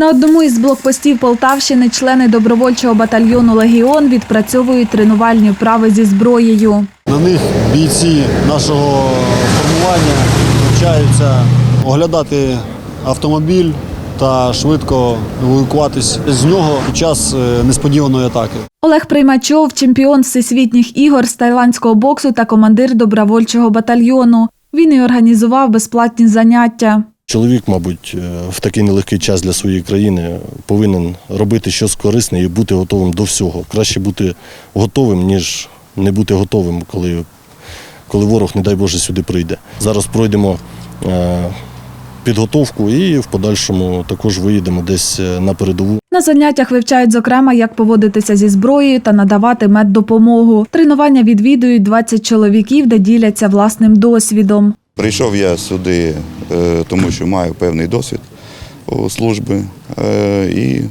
На одному із блокпостів Полтавщини члени добровольчого батальйону Легіон відпрацьовують тренувальні вправи зі зброєю. На них бійці нашого формування навчаються оглядати автомобіль та швидко евакуатись з нього під час е, несподіваної атаки. Олег Приймачов, чемпіон всесвітніх ігор з тайландського боксу та командир добровольчого батальйону. Він і організував безплатні заняття. Чоловік, мабуть, е, в такий нелегкий час для своєї країни повинен робити щось корисне і бути готовим до всього. Краще бути готовим, ніж не бути готовим, коли, коли ворог, не дай Боже, сюди прийде. Зараз пройдемо е, підготовку і в подальшому також виїдемо десь е, на передову. На заняттях вивчають зокрема, як поводитися зі зброєю та надавати меддопомогу. Тренування відвідують 20 чоловіків, де діляться власним досвідом. Прийшов я сюди, е, тому що маю певний досвід служби е, і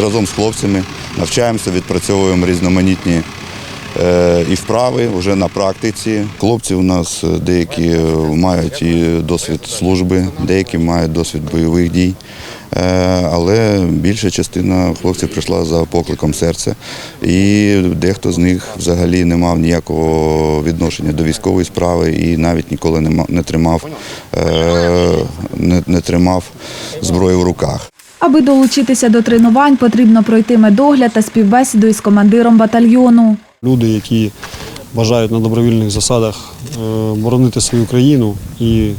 разом з хлопцями навчаємося, відпрацьовуємо різноманітні і вправи вже на практиці. Хлопці у нас е, деякі е, мають і досвід служби, деякі мають досвід бойових дій. Е, Але більша частина хлопців прийшла за покликом серця, і дехто з них взагалі не мав ніякого відношення до військової справи і навіть ніколи не не тримав, е, не, не тримав зброю в руках. Аби долучитися до тренувань, потрібно пройти медогляд та співбесіду із командиром батальйону. Люди, які бажають на добровільних засадах е, боронити свою країну і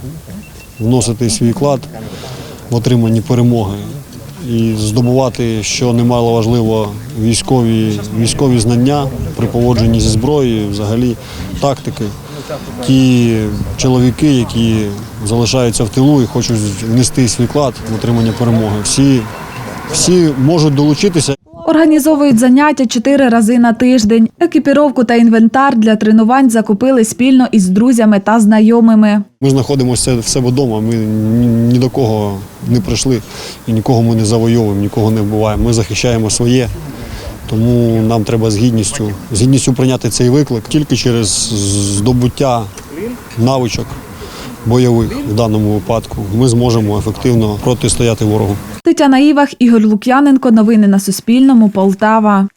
вносити свій вклад в отриманні перемоги. І здобувати, що немало важливо, військові, військові знання при поводженні зі зброєю, взагалі тактики. Ті чоловіки, які залишаються в тилу і хочуть внести свій вклад в отримання перемоги. Всі, всі можуть долучитися. Організовують заняття чотири рази на тиждень. Екіпіровку та інвентар для тренувань закупили спільно із друзями та знайомими. Ми знаходимося в себе вдома, ми ні, до кого не прийшли і нікого ми не завойовуємо, нікого не вбиваємо. Ми захищаємо своє, тому нам треба з гідністю, з гідністю прийняти цей виклик тільки через здобуття навичок бойових в даному випадку. Ми зможемо ефективно протистояти ворогу. Тетяна Івах, Ігор Лук'яненко. Новини на Суспільному. Полтава.